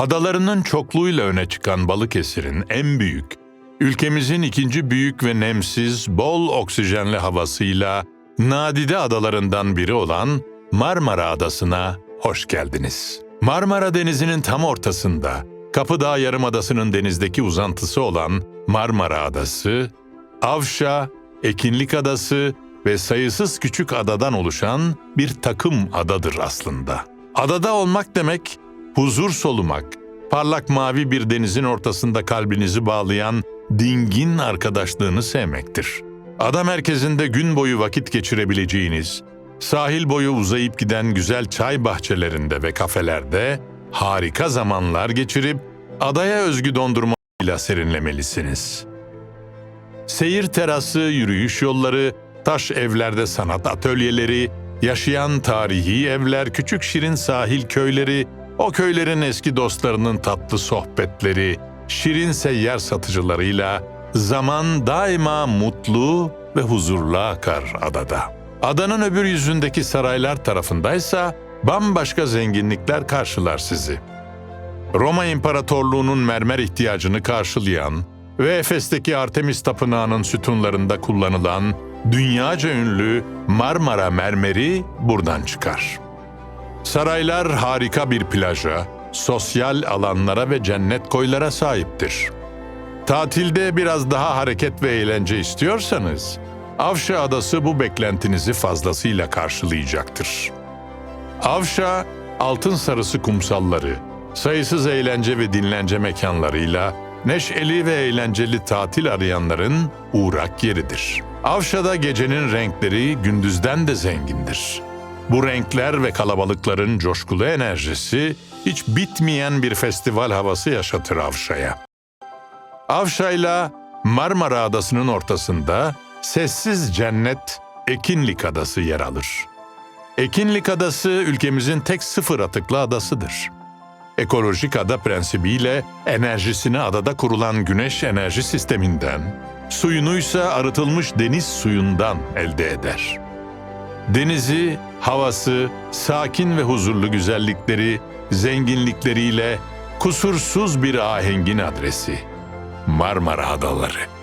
Adalarının çokluğuyla öne çıkan Balıkesir'in en büyük, ülkemizin ikinci büyük ve nemsiz, bol oksijenli havasıyla nadide adalarından biri olan Marmara Adası'na hoş geldiniz. Marmara Denizi'nin tam ortasında, Kapıdağ Yarımadası'nın denizdeki uzantısı olan Marmara Adası, Avşa, Ekinlik Adası ve sayısız küçük adadan oluşan bir takım adadır aslında. Adada olmak demek, huzur solumak, parlak mavi bir denizin ortasında kalbinizi bağlayan dingin arkadaşlığını sevmektir. Ada merkezinde gün boyu vakit geçirebileceğiniz, sahil boyu uzayıp giden güzel çay bahçelerinde ve kafelerde harika zamanlar geçirip adaya özgü dondurmayla serinlemelisiniz. Seyir terası, yürüyüş yolları, taş evlerde sanat atölyeleri, yaşayan tarihi evler, küçük şirin sahil köyleri, o köylerin eski dostlarının tatlı sohbetleri, şirin seyyar satıcılarıyla zaman daima mutlu ve huzurlu akar adada. Adanın öbür yüzündeki saraylar tarafındaysa bambaşka zenginlikler karşılar sizi. Roma İmparatorluğu'nun mermer ihtiyacını karşılayan ve Efes'teki Artemis Tapınağı'nın sütunlarında kullanılan dünyaca ünlü Marmara mermeri buradan çıkar. Saraylar harika bir plaja, sosyal alanlara ve cennet koylara sahiptir. Tatilde biraz daha hareket ve eğlence istiyorsanız, Avşa Adası bu beklentinizi fazlasıyla karşılayacaktır. Avşa, altın sarısı kumsalları, sayısız eğlence ve dinlence mekanlarıyla neşeli ve eğlenceli tatil arayanların uğrak yeridir. Avşa'da gecenin renkleri gündüzden de zengindir. Bu renkler ve kalabalıkların coşkulu enerjisi hiç bitmeyen bir festival havası yaşatır Avşa'ya. Avşa'yla Marmara Adası'nın ortasında sessiz cennet Ekinlik Adası yer alır. Ekinlik Adası ülkemizin tek sıfır atıklı adasıdır. Ekolojik ada prensibiyle enerjisini adada kurulan güneş enerji sisteminden, suyunu ise arıtılmış deniz suyundan elde eder. Denizi, havası, sakin ve huzurlu güzellikleri, zenginlikleriyle kusursuz bir ahengin adresi. Marmara Adaları.